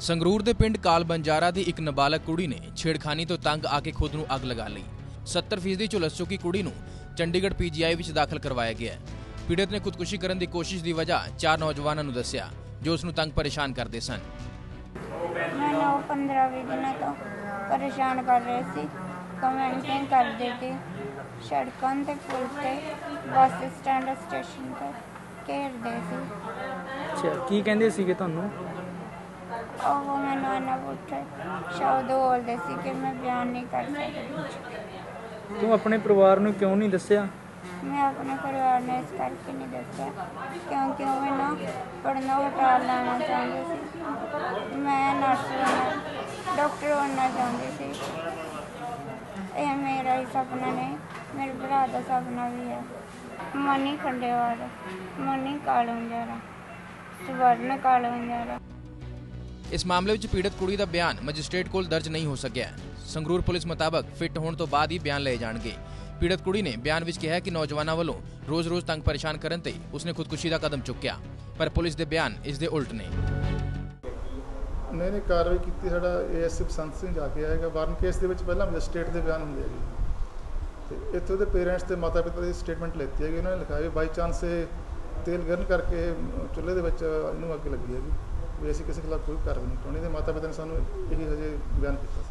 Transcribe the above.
ਸੰਗਰੂਰ ਦੇ ਪਿੰਡ ਕਾਲ ਬੰਜਾਰਾ ਦੀ ਇੱਕ ਨਾਬਾਲਗ ਕੁੜੀ ਨੇ ਛੇੜਖਾਨੀ ਤੋਂ ਤੰਗ ਆ ਕੇ ਖੁਦ ਨੂੰ ਅੱਗ ਲਗਾ ਲਈ। 70% ਝੁਲਸ ਚੁੱਕੀ ਕੁੜੀ ਨੂੰ ਚੰਡੀਗੜ੍ਹ ਪੀਜੀਆਈ ਵਿੱਚ ਦਾਖਲ ਕਰਵਾਇਆ ਗਿਆ ਹੈ। ਪੀੜਤ ਨੇ ਖੁਦਕੁਸ਼ੀ ਕਰਨ ਦੀ ਕੋਸ਼ਿਸ਼ ਦੀ ਵਜ੍ਹਾ ਚਾਰ ਨੌਜਵਾਨਾਂ ਨੂੰ ਦੱਸਿਆ ਜੋ ਉਸ ਨੂੰ ਤੰਗ ਪਰੇਸ਼ਾਨ ਕਰਦੇ ਸਨ। ਮੈਨੂੰ ਉਹ 15 ਵੀਹ ਦਿਨਾਂ ਤੋਂ ਪਰੇਸ਼ਾਨ ਕਰ ਰਹੇ ਸੀ। ਕਮੈਂਟਿੰਗ ਕਰਦੇ ਸੀ। ਸੜਕਾਂ ਤੇ ਪੁਲ ਤੇ ਬੱਸ ਸਟੈਂਡ ਸਟੇਸ਼ਨ ਤੇ ਘੇਰਦੇ ਸੀ। ਅੱਛਾ ਕੀ ਕਹਿੰਦੇ ਸੀਗੇ ਤੁਹਾਨੂੰ? ਉਹ ਮੈਨੂੰ ਇਹਨਾਂ ਪੁੱਛੇ ਸ਼ਬਦ ਬੋਲਦੇ ਸੀ ਕਿ ਮੈਂ ਬਿਆਨ ਨਹੀਂ ਕਰ ਸਕਦੀ। ਤੂੰ ਆਪਣੇ ਪਰਿਵਾਰ ਨੂੰ ਕਿਉਂ ਨਹੀਂ ਦੱਸਿਆ? ਮੈਂ ਆਪਣੇ ਪਰਿਵਾਰ ਨੂੰ ਇਸ ਕਰਕੇ ਨਹੀਂ ਦੱਸਿਆ ਕਿਉਂਕਿ ਉਹ ਮੈਨੂੰ ਪੜ੍ਹਨਾ ਹਟਾ ਲੈਣਾ ਚਾਹੁੰਦੇ ਸੀ। ਮੈਂ ਨਰਸ ਬਣਨਾ ਡਾਕਟਰ ਬਣਨਾ ਚਾਹੁੰਦੀ ਸੀ। ਇਹ ਮੇਰਾ ਹੀ ਸੁਪਨਾ ਨਹੀਂ ਮੇਰੇ ਭਰਾ ਦਾ ਸੁਪਨਾ ਵੀ ਹੈ। ਮਨੀ ਖੰਡੇਵਾਲ ਮਨੀ ਕਾਲੂੰਜਾਰਾ ਸਵਰਨ ਕਾਲੂੰਜਾਰਾ। ਇਸ ਮਾਮਲੇ ਵਿੱਚ ਪੀੜਤ ਕੁੜੀ ਦਾ ਬਿਆਨ ਮੈਜਿਸਟ੍ਰੇਟ ਕੋਲ ਦਰਜ ਨਹੀਂ ਹੋ ਸਕਿਆ ਸੰਗਰੂਰ ਪੁਲਿਸ ਮੁਤਾਬਕ ਫਿੱਟ ਹੋਣ ਤੋਂ ਬਾਅਦ ਹੀ ਬਿਆਨ ਲਏ ਜਾਣਗੇ। ਪੀੜਤ ਕੁੜੀ ਨੇ ਬਿਆਨ ਵਿੱਚ ਕਿਹਾ ਕਿ ਨੌਜਵਾਨਾਂ ਵੱਲੋਂ ਰੋਜ਼-ਰੋਜ਼ ਤੰਗ ਪਰੇਸ਼ਾਨ ਕਰਨ ਤੇ ਉਸਨੇ ਖੁਦਕੁਸ਼ੀ ਦਾ ਕਦਮ ਚੁੱਕਿਆ, ਪਰ ਪੁਲਿਸ ਦੇ ਬਿਆਨ ਇਸ ਦੇ ਉਲਟ ਨੇ। ਨਹੀਂ ਨਹੀਂ, ਕਾਰਵਾਈ ਕੀਤੀ ਸਾਡਾ ਏਐਸਪੀ ਬਸੰਤ ਸਿੰਘ ਜਾ ਕੇ ਆਏਗਾ। ਵਾਰਨ ਕੇਸ ਦੇ ਵਿੱਚ ਪਹਿਲਾਂ ਮੈਜਿਸਟ੍ਰੇਟ ਦੇ ਬਿਆਨ ਹੁੰਦੇ ਹੈਗੇ। ਤੇ ਇੱਥੋਂ ਦੇ ਪੇਰੈਂਟਸ ਤੇ ਮਾਤਾ ਪਿਤਾ ਦੀ ਸਟੇਟਮੈਂਟ ਲੈਤੀ ਹੈਗੀ। ਉਹਨਾਂ ਨੇ ਲਿਖਾਇਆ ਬਾਈ ਚਾਂਸ ਇਹ ਤੇਲ ਗਰਨ ਕਰਕੇ ਚੁੱਲ੍ਹੇ ਦੇ ਵਿੱਚ ਇਹਨੂੰ ਅੱਗ ਲੱਗੀ ਹੈਗੀ। ਵੀ ਅਸੀਂ ਕਿਸੇ ਖਿਲਾਫ ਕੋਈ ਕਾਰਵਾਈ ਨਹੀਂ ਚਾਹੁੰਦੇ ਤੇ ਮਾਤਾ ਪਿਤਾ ਨੇ ਸਾਨੂੰ ਇਹੀ ਹਜੇ ਬਿਆਨ ਕੀਤਾ।